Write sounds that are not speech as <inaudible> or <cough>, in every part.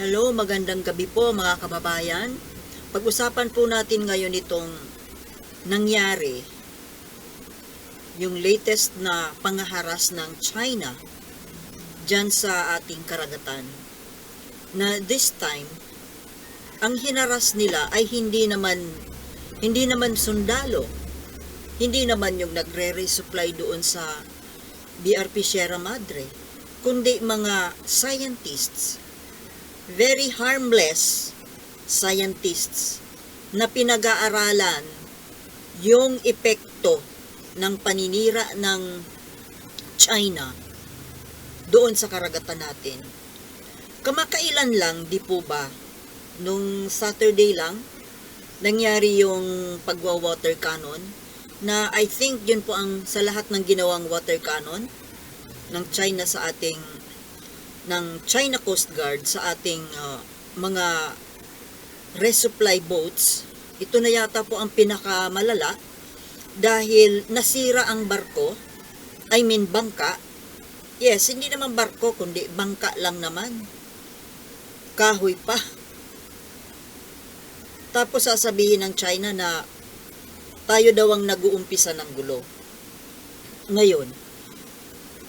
Hello, magandang gabi po mga kababayan. Pag-usapan po natin ngayon itong nangyari, yung latest na pangaharas ng China dyan sa ating karagatan. Na this time, ang hinaras nila ay hindi naman hindi naman sundalo. Hindi naman yung nagre-resupply doon sa BRP Sierra Madre, kundi mga scientists very harmless scientists na pinag-aaralan yung epekto ng paninira ng China doon sa karagatan natin. Kamakailan lang, di po ba, nung Saturday lang, nangyari yung pagwa-water cannon na I think yun po ang sa lahat ng ginawang water cannon ng China sa ating ng China Coast Guard sa ating uh, mga resupply boats, ito na yata po ang pinakamalala dahil nasira ang barko, I mean bangka. Yes, hindi naman barko kundi bangka lang naman. Kahoy pa. Tapos sasabihin ng China na tayo daw ang nag-uumpisa ng gulo. Ngayon,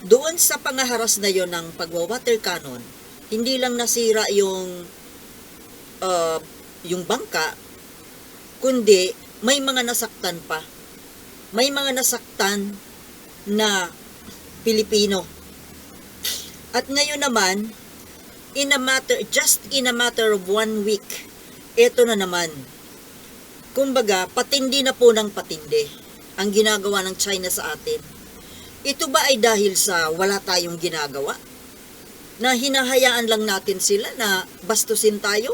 doon sa pangaharas na yon ng pagwa-water cannon, hindi lang nasira yung uh, yung bangka, kundi may mga nasaktan pa. May mga nasaktan na Pilipino. At ngayon naman, in a matter, just in a matter of one week, eto na naman. Kumbaga, patindi na po ng patindi ang ginagawa ng China sa atin. Ito ba ay dahil sa wala tayong ginagawa? Na hinahayaan lang natin sila na bastusin tayo?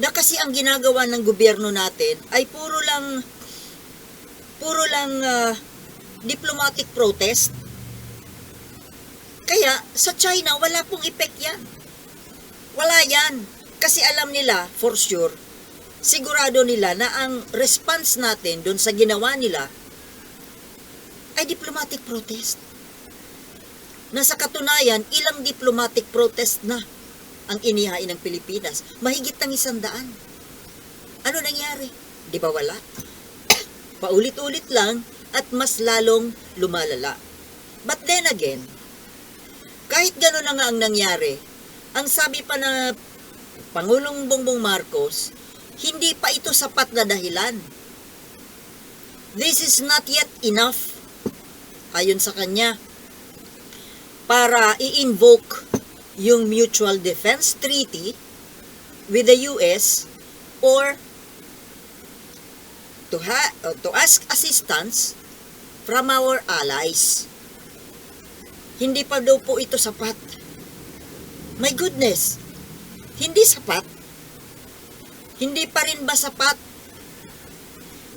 Na kasi ang ginagawa ng gobyerno natin ay puro lang puro lang ah, diplomatic protest. Kaya sa China wala pong effect yan. Wala yan. Kasi alam nila for sure sigurado nila na ang response natin doon sa ginawa nila ay diplomatic protest. Na sa katunayan, ilang diplomatic protest na ang inihain ng Pilipinas. Mahigit ng isang daan. Ano nangyari? Di ba wala? <coughs> Paulit-ulit lang at mas lalong lumalala. But then again, kahit gano'n na nga ang nangyari, ang sabi pa na Pangulong Bongbong Marcos, hindi pa ito sapat na dahilan. This is not yet enough, ayon sa kanya, para i-invoke yung Mutual Defense Treaty with the US or to, ha- uh, to ask assistance from our allies. Hindi pa daw po ito sapat. My goodness, hindi sapat. Hindi pa rin ba sapat?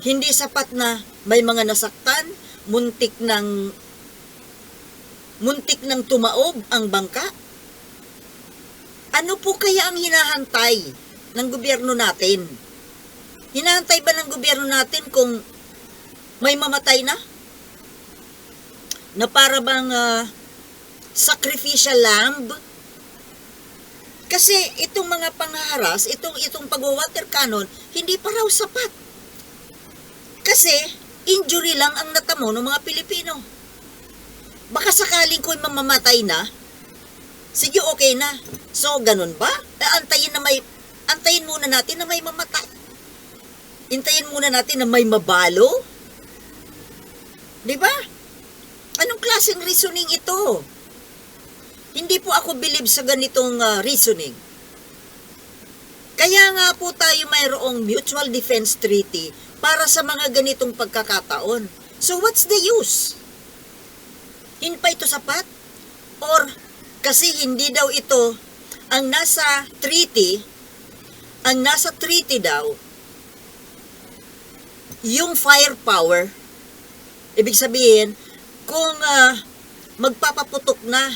Hindi sapat na may mga nasaktan, muntik ng muntik ng tumaob ang bangka? Ano po kaya ang hinahantay ng gobyerno natin? Hinahantay ba ng gobyerno natin kung may mamatay na? Na para bang ah, sacrificial lamb? Kasi itong mga panghaharas, itong itong pag-water cannon, hindi pa raw sapat. Kasi injury lang ang natamo ng mga Pilipino. Baka sakaling ko'y mamamatay na, sige okay na. So ganun ba? Eh, antayin na may antayin muna natin na may mamatay. Hintayin muna natin na may mabalo. 'Di ba? Anong klaseng reasoning ito? Hindi po ako believe sa ganitong ah, reasoning. Kaya nga po tayo mayroong Mutual Defense Treaty para sa mga ganitong pagkakataon. So what's the use? Hindi pa ito sapat? Or kasi hindi daw ito ang nasa treaty, ang nasa treaty daw, yung firepower, ibig sabihin, kung ah, magpapaputok na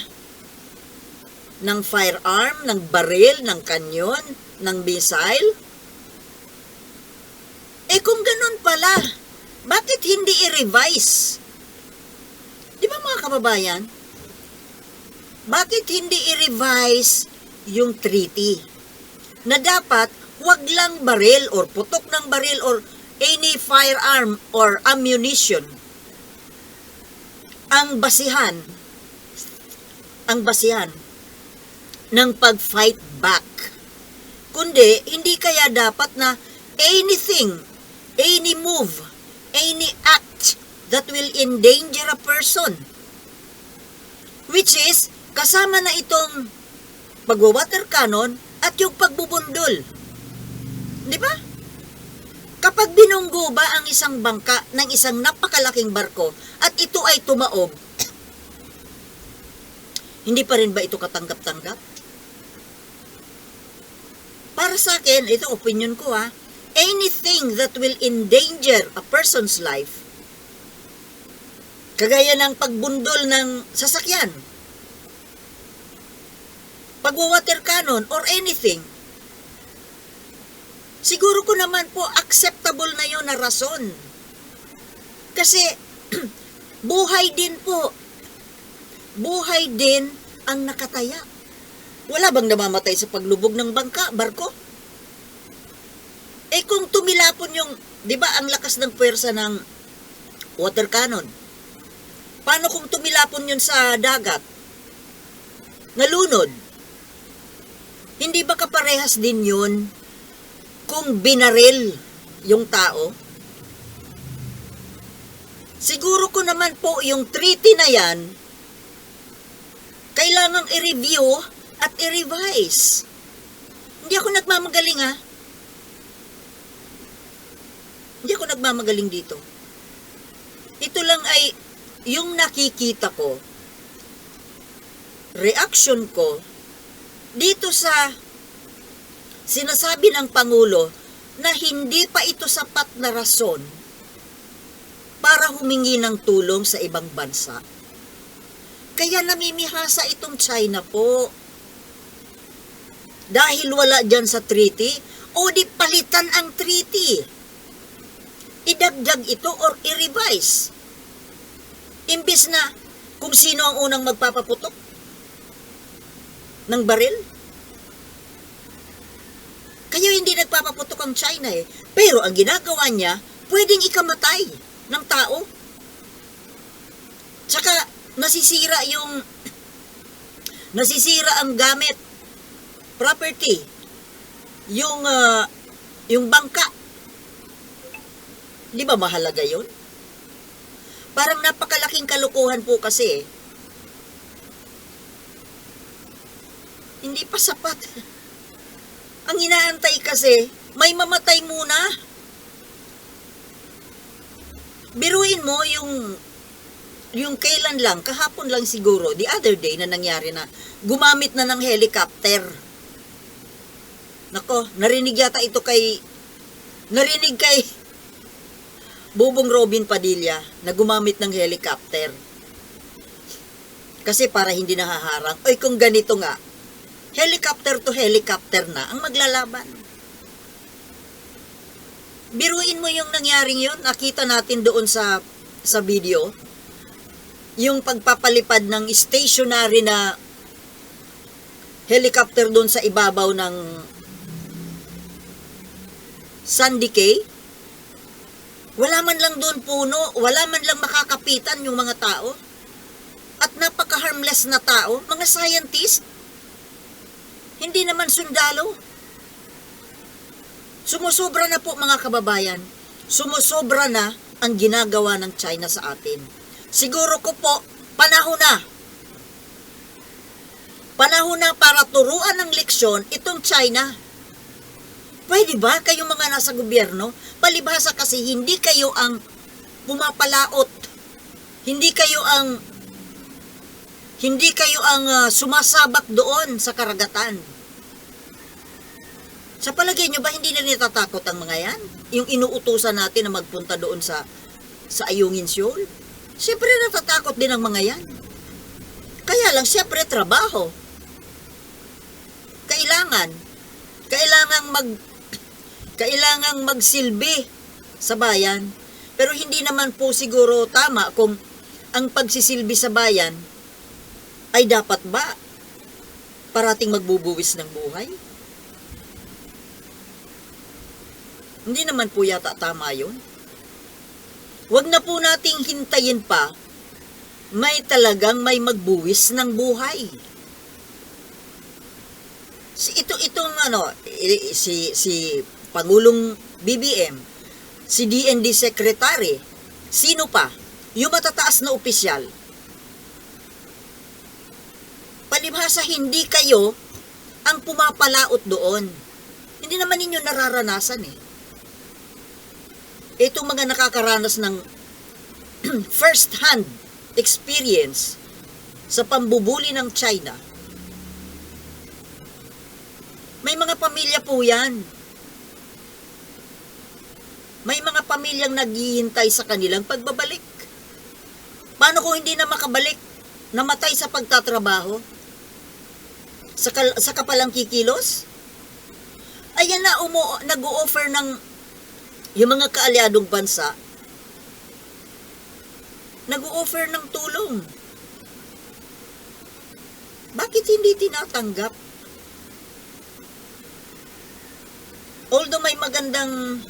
ng firearm, ng baril, ng kanyon, ng missile? Eh kung ganun pala, bakit hindi i-revise? Di ba mga kababayan? bakit hindi i-revise yung treaty? Na dapat wag lang baril or putok ng baril or any firearm or ammunition ang basihan ang basihan ng pag-fight back. Kundi, hindi kaya dapat na anything, any move, any act that will endanger a person, which is, kasama na itong pagwawater cannon at yung pagbubundol. Di ba? Kapag binunggo ba ang isang bangka ng isang napakalaking barko at ito ay tumaob, <clears throat> hindi pa rin ba ito katanggap-tanggap? Para sa akin, ito opinion ko ha, anything that will endanger a person's life, kagaya ng pagbundol ng sasakyan, pagwawater cannon, or anything, siguro ko naman po acceptable na yon na rason. Kasi, <clears throat> buhay din po. Buhay din ang nakataya. Wala bang namamatay sa paglubog ng bangka, barko? Eh kung tumilapon yung, di ba ang lakas ng puwersa ng water cannon? Paano kung tumilapon yun sa dagat? Nalunod? Hindi ba kaparehas din yun kung binaril yung tao? Siguro ko naman po yung treaty na yan, kailangang i-review at i-revise. Hindi ako nagmamagaling ha. Hindi ako nagmamagaling dito. Ito lang ay yung nakikita ko, reaction ko, dito sa sinasabi ng Pangulo na hindi pa ito sapat na rason para humingi ng tulong sa ibang bansa. Kaya namimihasa itong China po. Dahil wala dyan sa treaty, o di palitan ang treaty. Idagdag ito or i-revise. Imbis na kung sino ang unang magpapaputok ng baril. Kaya hindi nagpapaputok ang China eh. Pero ang ginagawa niya, pwedeng ikamatay ng tao. Tsaka nasisira yung <clears throat> nasisira ang gamit property yung ah, yung bangka di ba mahalaga yun? Parang napakalaking kalukuhan po kasi. Hindi pa sapat. Ang inaantay kasi may mamatay muna. Biruin mo yung yung kailan lang, kahapon lang siguro, the other day na nangyari na, gumamit na ng helicopter. Nako, narinig yata ito kay, narinig kay Bubong Robin Padilla na gumamit ng helicopter. Kasi para hindi nahaharang, oy kung ganito nga, helicopter to helicopter na ang maglalaban. Biruin mo yung nangyaring yun, nakita natin doon sa sa video, yung pagpapalipad ng stationary na helicopter doon sa ibabaw ng Sandy Cay. Wala man lang doon puno, wala man lang makakapitan yung mga tao. At napaka-harmless na tao, mga scientist. Hindi naman sundalo. Sumusobra na po mga kababayan. Sumusobra na ang ginagawa ng China sa atin. Siguro ko po, panahon na. Panahon na para turuan ng leksyon itong China. Pwede ba kayong mga nasa gobyerno? Palibhasa kasi hindi kayo ang pumapalaot. Hindi kayo ang hindi kayo ang ah, sumasabak doon sa karagatan. Sa palagay nyo ba hindi na natatakot ang mga yan? Yung inuutusan natin na magpunta doon sa sa Ayungin Seoul? Siyempre natatakot din ang mga yan. Kaya lang, siyempre trabaho. Kailangan. Kailangang mag kailangang magsilbi sa bayan. Pero hindi naman po siguro tama kung ang pagsisilbi sa bayan ay dapat ba parating magbubuwis ng buhay? Hindi naman po yata tama yun. Huwag na po nating hintayin pa may talagang may magbuwis ng buhay. Si ito itong ano si si Pangulong BBM, si DND Secretary, sino pa? Yung matataas na opisyal. Palibhasa hindi kayo ang pumapalaot doon. Hindi naman ninyo nararanasan eh. Itong mga nakakaranas ng <clears throat> first hand experience sa pambubuli ng China, may mga pamilya po yan. May mga pamilyang naghihintay sa kanilang pagbabalik. Paano kung hindi na makabalik? Namatay sa pagtatrabaho? Sa, kal- sa kapalang kikilos? Ayan na, umu- nag-o-offer ng yung mga kaalyadong bansa nag-o-offer ng tulong. Bakit hindi tinatanggap? Although may magandang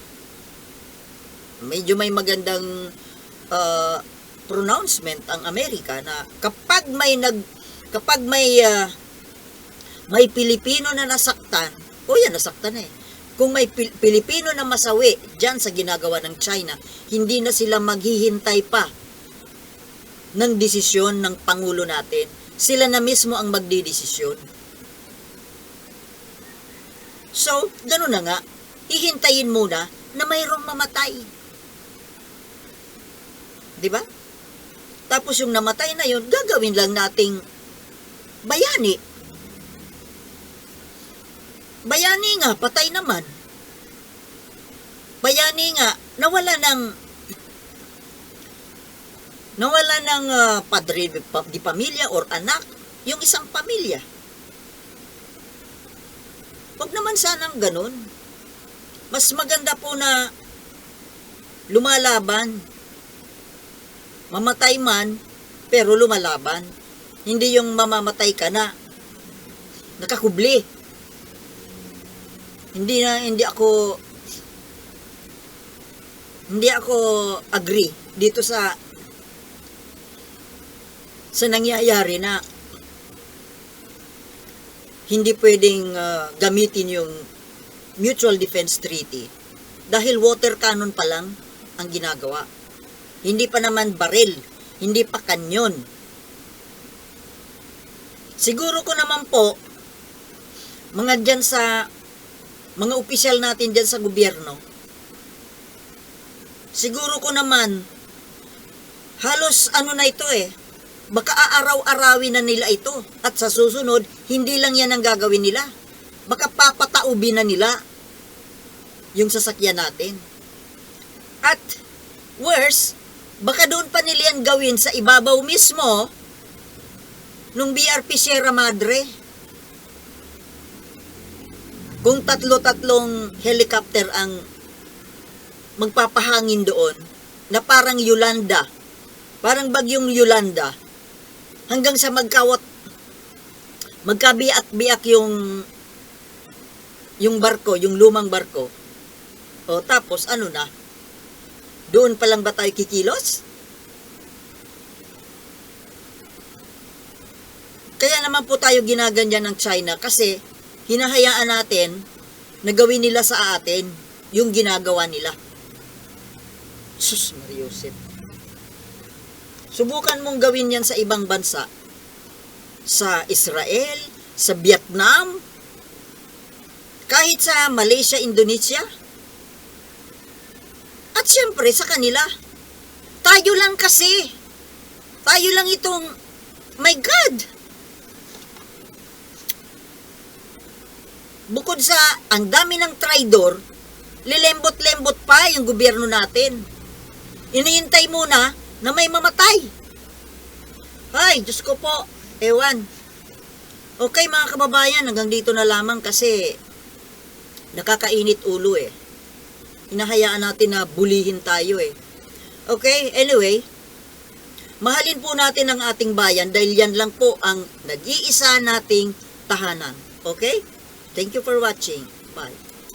medyo may magandang uh, pronouncement ang Amerika na kapag may nag kapag may uh, may Pilipino na nasaktan, o yan nasaktan na eh. Kung may Pil- Pilipino na masawi diyan sa ginagawa ng China, hindi na sila maghihintay pa ng desisyon ng Pangulo natin. Sila na mismo ang magdidesisyon. So, gano'n na nga, hihintayin muna na mayroong mamatay. Di ba? Tapos yung namatay na yun, gagawin lang nating bayani. Bayani nga, patay naman. Bayani nga, nawala ng nawala ng ah, padre di pa- di pamilya or anak, yung isang pamilya. Huwag naman sanang ganun. Mas maganda po na lumalaban. Mamatay man, pero lumalaban. Hindi yung mamamatay ka na. Nakakubli. Hindi na, hindi ako hindi ako agree dito sa sa nangyayari na hindi pwedeng ah, gamitin yung Mutual Defense Treaty dahil water cannon pa lang ang ginagawa. Hindi pa naman baril, hindi pa kanyon. Siguro ko naman po, mga dyan sa, mga opisyal natin dyan sa gobyerno, siguro ko naman, halos ano na ito eh, baka aaraw-arawin na nila ito. At sa susunod, hindi lang yan ang gagawin nila. Baka papataubin na nila yung sasakyan natin. At worse, baka doon pa nila yan gawin sa ibabaw mismo nung BRP Sierra Madre. Kung tatlo-tatlong helicopter ang magpapahangin doon na parang Yolanda, parang bagyong Yolanda, hanggang sa magkawat magkabiak-biak yung yung barko, yung lumang barko. O tapos ano na? Doon pa lang ba tayo kikilos? Kaya naman po tayo ginaganyan ng China kasi hinahayaan natin na gawin nila sa atin yung ginagawa nila. Sus, Mariusip. Subukan mong gawin yan sa ibang bansa. Sa Israel, sa Vietnam, kahit sa Malaysia, Indonesia. At syempre sa kanila. Tayo lang kasi. Tayo lang itong, my God! Bukod sa ang dami ng traidor, lilembot-lembot pa yung gobyerno natin. Inihintay muna na may mamatay. Ay, Diyos ko po, ewan. Okay mga kababayan, hanggang dito na lamang kasi nakakainit ulo eh. Hinahayaan natin na bulihin tayo eh. Okay, anyway, Mahalin po natin ang ating bayan dahil yan lang po ang nag-iisa nating tahanan. Okay? Thank you for watching. Bye.